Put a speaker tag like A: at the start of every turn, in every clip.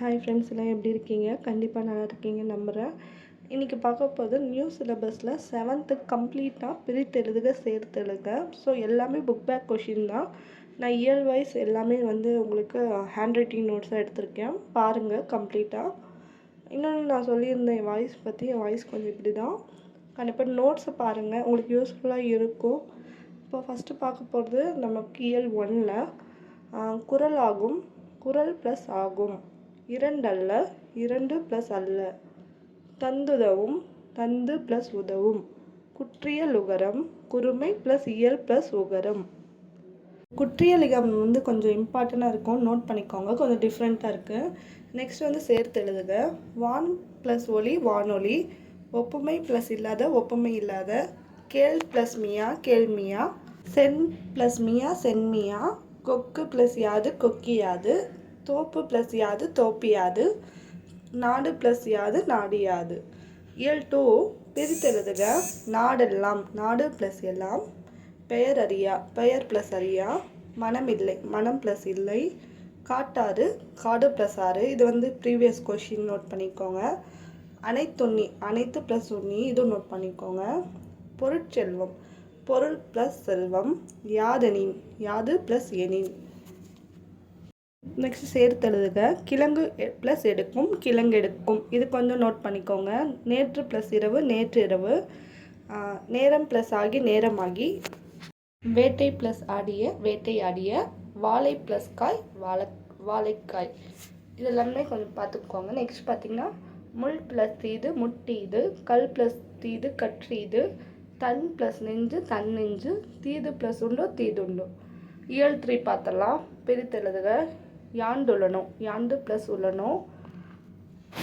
A: Hi friends எல்லாம் எப்படி இருக்கீங்க? கண்டிப்பாக நல்லா இருக்கீங்க நம்புகிறேன் இன்றைக்கி பார்க்க போகிறது நியூ சிலபஸில் செவன்த்து கம்ப்ளீட்டாக பிரித்து எழுதுக சேர்த்து எழுதுக. ஸோ எல்லாமே புக் பேக் கொஷின் தான். நான் இயர் வைஸ் எல்லாமே வந்து உங்களுக்கு ஹேண்ட் ரைட்டிங் நோட்ஸாக எடுத்திருக்கேன். பாருங்கள் கம்ப்ளீட்டாக இன்னொன்று நான் சொல்லியிருந்தேன் என் வாய்ஸ் பற்றி என் வாய்ஸ் கொஞ்சம் இப்படி தான் கண்டிப்பாக நோட்ஸை பாருங்கள் உங்களுக்கு யூஸ்ஃபுல்லாக இருக்கும். இப்போ ஃபஸ்ட்டு பார்க்க போகிறது நமக்கு இயல் ஒன்னில் குரல் ஆகும். குரல் ப்ளஸ் ஆகும். இரண்டல்ல இரண்டு ப்ளஸ் அல்ல. தந்துதவும் தந்து ப்ளஸ் உதவும். குற்றியல் உகரம் குறுமை ப்ளஸ் இயல் ப்ளஸ் உகரம். குற்றியலிகம் வந்து கொஞ்சம் இம்பார்ட்டண்ட்டாக இருக்கும். நோட் பண்ணிக்கோங்க. கொஞ்சம் டிஃப்ரெண்ட்டாக இருக்குது நெக்ஸ்ட் வந்து சேர்த்து எழுதுக. வான் ப்ளஸ் ஒலி வானொலி ஒப்புமை ப்ளஸ் இல்லாத ஒப்புமை இல்லாத. கேள் ப்ளஸ் மியா கேள்மியா சென் ப்ளஸ் மியா சென்மியா கொக்கு ப்ளஸ் யாது கொக்கியாது தோப்பு ப்ளஸ் யாது தோப்பியாது நாடு ப்ளஸ் யாது நாடியாது இயல் டூ பிரித்தெழுதுக. நாடெல்லாம் நாடு ப்ளஸ் எல்லாம் பெயர் அறியா பெயர் ப்ளஸ் அறியா மனம் இல்லை மனம் ப்ளஸ் இல்லை காட்டாறு காடு ப்ளஸ் ஆறு. இது வந்து ப்ரீவியஸ் கொஷின் நோட் பண்ணிக்கோங்க. அனைத்துண்ணி அனைத்து ப்ளஸ் உண்ணி இதுவும் நோட் பண்ணிக்கோங்க. பொருட்செல்வம் பொருள் ப்ளஸ் செல்வம் யாதெனின் யாது ப்ளஸ் எனின். நெக்ஸ்ட் சேர்த்து எழுதுக. கிழங்கு ப்ளஸ் எடுக்கும் கிழங்கு எடுக்கும். இது கொஞ்சம் நோட் பண்ணிக்கோங்க. நேற்று ப்ளஸ் இரவு நேற்று இரவு. நேரம் ப்ளஸ் ஆகி நேரமாகி. வேட்டை ப்ளஸ் ஆடிய வேட்டை ஆடிய வாழை ப்ளஸ் காய் வாழை வாழைக்காய். இதெல்லாமே கொஞ்சம் பார்த்துக்கோங்க. நெக்ஸ்ட் பார்த்திங்கன்னா முள் ப்ளஸ் தீது முட்டீது கல் ப்ளஸ் தீது கற்றீது தன் ப்ளஸ் நெஞ்சு தன் நெஞ்சு தீது ப்ளஸ் உண்டோ தீதுண்டோ இயல் த்ரீ பார்த்தலாம் பிரித்தெழுதுக யாண்டு உள்ளனோ யாண்டு ப்ளஸ் உள்ளனோ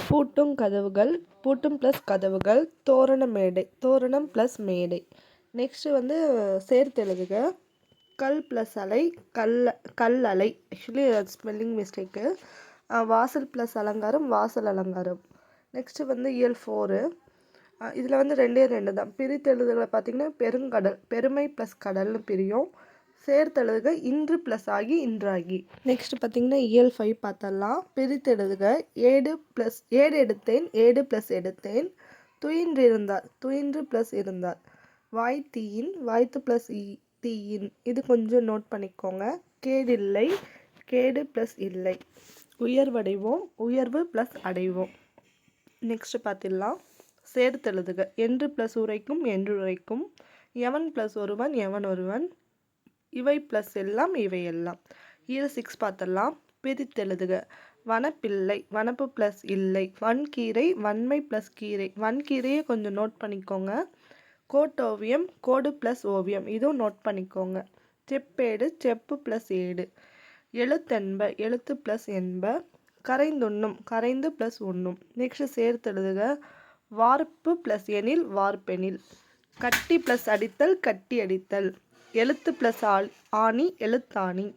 A: பூட்டும் கதவுகள் பூட்டும் ப்ளஸ் கதவுகள் தோரண மேடை தோரணம் ப்ளஸ் மேடை. நெக்ஸ்ட்டு வந்து சேர்த்து எழுதுக. கல் ப்ளஸ் அலை கல் கல் அலை. ஆக்சுவலி அது ஸ்பெல்லிங் மிஸ்டேக்கு வாசல் ப்ளஸ் அலங்காரம் வாசல் அலங்காரம். நெக்ஸ்ட்டு வந்து இயல் ஃபோரு இதில் வந்து ரெண்டே ரெண்டு தான். பிரித்தெழுதுகளை பார்த்திங்கன்னா பெருங்கடல் பெருமை ப்ளஸ் கடல்னு பிரியும். சேர்த்தெழுதுக இன்று ப்ளஸ் ஆகி இன்றாகி. நெக்ஸ்ட் பார்த்தீங்கன்னா இயல் ஃபைவ் பார்த்தலாம். பிரித்தெழுதுக ஏடு ப்ளஸ் ஏடு எடுத்தேன் ஏடு ப்ளஸ் எடுத்தேன். துயின்று இருந்தார் துயின்று ப்ளஸ் இருந்தார் வாய் தீயின் வாய்த்து ப்ளஸ் தீயின். இது கொஞ்சம் நோட் பண்ணிக்கோங்க. கேடு இல்லை கேடு ப்ளஸ் இல்லை. உயர்வடைவோம் உயர்வு ப்ளஸ் அடைவோம். நெக்ஸ்ட் பார்த்திடலாம். சேர்த்தெழுதுக என்று ப்ளஸ் உரைக்கும் என்று உரைக்கும். எவன் ப்ளஸ் ஒருவன் எவன் ஒருவன்? இவை ப்ளஸ் எல்லாம் இவை எல்லாம். இயல் சிக்ஸ் பார்த்தலாம் பிரித்தெழுதுக வனப்பில்லை வனப்பு ப்ளஸ் இல்லை. வன்கீரை வன்மை ப்ளஸ் கீரை. வன்கீரையை கொஞ்சம் நோட் பண்ணிக்கோங்க. கோட்டோவியம் கோடு ப்ளஸ் ஓவியம். இதுவும் நோட் பண்ணிக்கோங்க. செப்பேடு செப்பு ப்ளஸ் ஏடு. எழுத்தென்ப எழுத்து ப்ளஸ் என்ப. கரைந்துண்ணும் கரைந்து ப்ளஸ் உண்ணும். நெக்ஸ்ட் சேர்த்தெழுதுக வார்ப்பு ப்ளஸ் எனில் வார்ப்பெனில். கட்டி ப்ளஸ் அடித்தல் கட்டி அடித்தல். எழுத்து ப்ளஸ் ஆள் ஆணி எழுத்தாணி.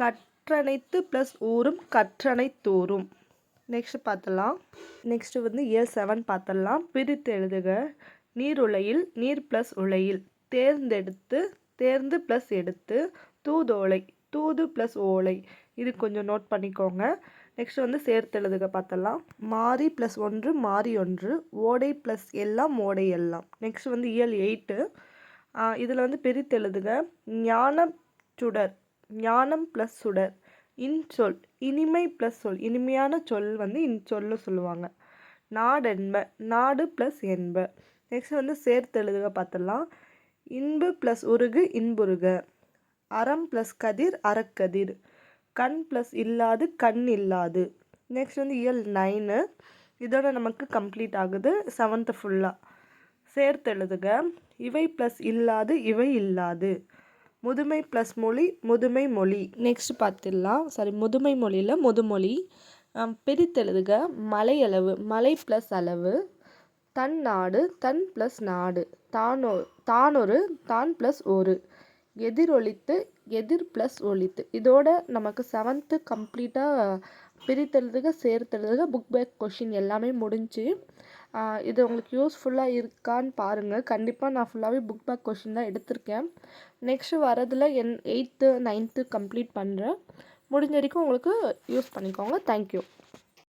A: கற்றனைத்து ப்ளஸ் ஊரும் கற்றனைத்தோறும் நெக்ஸ்ட் பார்த்தலாம் நெக்ஸ்ட் வந்து ஏ செவன் பார்த்தலாம் பிரித்து எழுதுக. நீர் உலையில் நீர் ப்ளஸ் உலையில். தேர்ந்தெடுத்து தேர்ந்து ப்ளஸ் எடுத்து தூதோலை தூது ப்ளஸ் ஓலை. இது கொஞ்சம் நோட் பண்ணிக்கோங்க. நெக்ஸ்ட் வந்து சேர்த்து எழுதுக பார்த்தலாம் மாறி ப்ளஸ் ஒன்று மாறி ஒன்று. ஓடை ப்ளஸ் எல்லாம் ஓடை எல்லாம். நெக்ஸ்ட் வந்து இயல் எயிட்டு. இதில் வந்து பிரித்து ஞான சுடர். ஞானம் ப்ளஸ் சுடர். இன்சொல். இனிமை ப்ளஸ் சொல். இனிமையான சொல் வந்து இன்சொல்னு சொல்லுவாங்க. நாடென்ப. நாடு ப்ளஸ் என்ப. நெக்ஸ்ட் வந்து சேர்த்து எழுதுக பார்த்துடலாம். இன்பு ப்ளஸ் உருகு இன்புருக. அறம் ப்ளஸ் கதிர் அறக்கதிர். கண் ப்ளஸ் இல்லாது கண் இல்லாது. நெக்ஸ்ட் வந்து இயல் நைனு இதோட நமக்கு கம்ப்ளீட் ஆகுது. செவன்த்து ஃபுல்லாக சேர்த்தெழுதுக. இவை ப்ளஸ் இல்லாது இவை இல்லாது. முதுமை ப்ளஸ் மொழி முதுமை மொழி. நெக்ஸ்ட் பார்த்துடலாம். சாரி முதுமை மொழியில் முதுமொழி. பிரித்தெழுதுக. மலையளவு மலை ப்ளஸ் அளவு. தன் நாடு தன் ப்ளஸ் நாடு. தானோ தானொரு தான் ப்ளஸ் ஒரு. எதிரொலித்து எதிர் ப்ளஸ் ஒழித்து இதோட நமக்கு செவன்த்து கம்ப்ளீட்டாக பிரித்தெழுதுக சேர்த்தெழுதுக புக் பேக் கொஷின் எல்லாமே முடிஞ்சு இது உங்களுக்கு யூஸ்ஃபுல்லாக இருக்கான்னு பாருங்கள் கண்டிப்பாக நான் ஃபுல்லாகவே புக் பேக் கொஷின் தான் எடுத்திருக்கேன். நெக்ஸ்ட்டு வரதில் என் எயித்து நைன்த்து கம்ப்ளீட் பண்ணுறேன் முடிஞ்ச வரைக்கும் உங்களுக்கு யூஸ் பண்ணிக்கோங்க. தேங்க்யூ